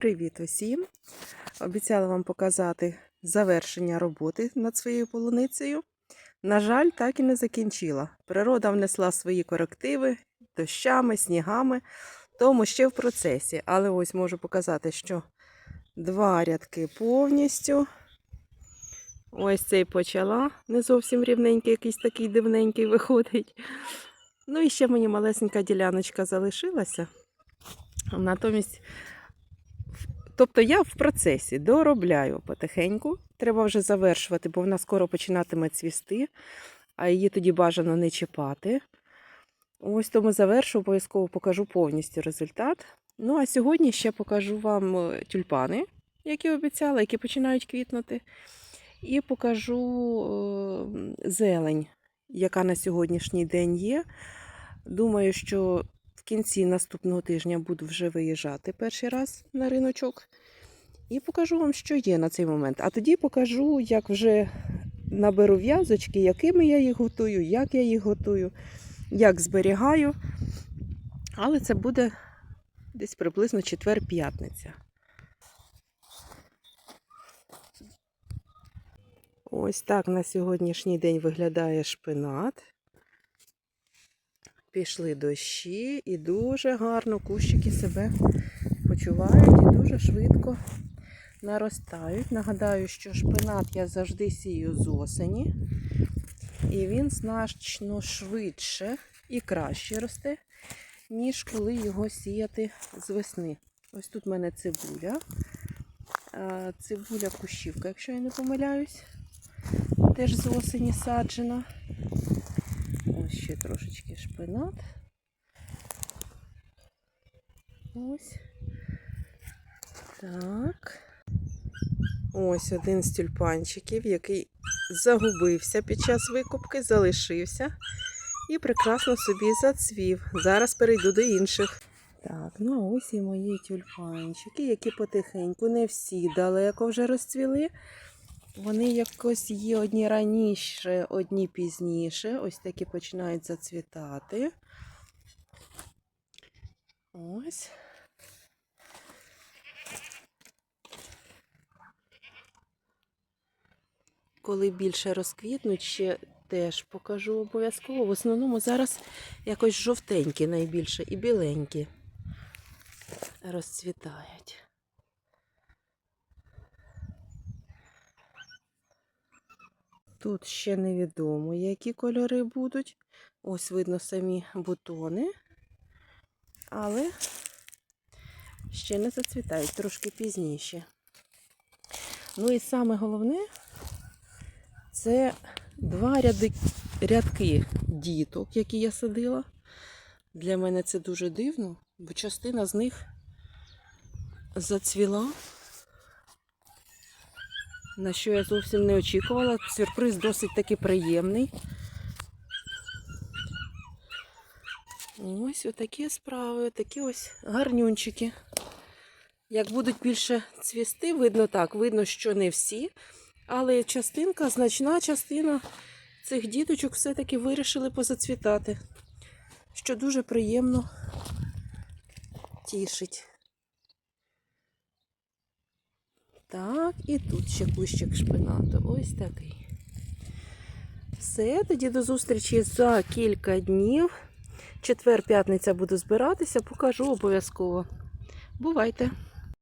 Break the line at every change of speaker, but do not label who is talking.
Привіт усім! Обіцяла вам показати завершення роботи над своєю полуницею. На жаль, так і не закінчила. Природа внесла свої корективи дощами, снігами, тому ще в процесі. Але ось можу показати, що два рядки повністю. Ось цей почала, не зовсім рівненький, якийсь такий дивненький виходить. Ну і ще мені малесенька діляночка залишилася. Натомість Тобто я в процесі доробляю потихеньку. Треба вже завершувати, бо вона скоро починатиме цвісти, а її тоді бажано не чіпати. Ось тому завершу, обов'язково покажу повністю результат. Ну, а сьогодні ще покажу вам е, тюльпани, які обіцяла, які починають квітнути. І покажу е, зелень, яка на сьогоднішній день є. Думаю, що кінці наступного тижня буду вже виїжджати перший раз на риночок. І покажу вам, що є на цей момент. А тоді покажу, як вже наберу в'язочки, якими я їх готую, як я їх готую, як зберігаю. Але це буде десь приблизно четвер-п'ятниця. Ось так на сьогоднішній день виглядає шпинат. Пішли дощі і дуже гарно кущики себе почувають і дуже швидко наростають. Нагадаю, що шпинат я завжди сію з осені, і він значно швидше і краще росте, ніж коли його сіяти з весни. Ось тут в мене цибуля. Цибуля кущівка, якщо я не помиляюсь, теж з осені саджена. Ще трошечки шпинат. Ось. Так. Ось один з тюльпанчиків, який загубився під час викупки, залишився і прекрасно собі зацвів. Зараз перейду до інших. Так, ну ось і мої тюльпанчики, які потихеньку, не всі далеко вже розцвіли. Вони якось є одні раніше, одні пізніше. Ось такі починають зацвітати. Ось. Коли більше розквітнуть, ще теж покажу обов'язково. В основному зараз якось жовтенькі найбільше і біленькі розцвітають. Тут ще невідомо, які кольори будуть. Ось видно самі бутони, але ще не зацвітають трошки пізніше. Ну і саме головне це два ряди, рядки діток, які я садила. Для мене це дуже дивно, бо частина з них зацвіла на що я зовсім не очікувала. Сюрприз досить таки приємний. Ось отакі справи, отакі ось гарнюнчики. Як будуть більше цвісти, видно так, видно, що не всі, але частинка, значна частина цих діточок все-таки вирішили позацвітати, що дуже приємно тішить. Так, і тут ще кущик шпинату. Ось такий. Все, тоді до зустрічі за кілька днів. Четвер-п'ятниця буду збиратися, покажу обов'язково. Бувайте!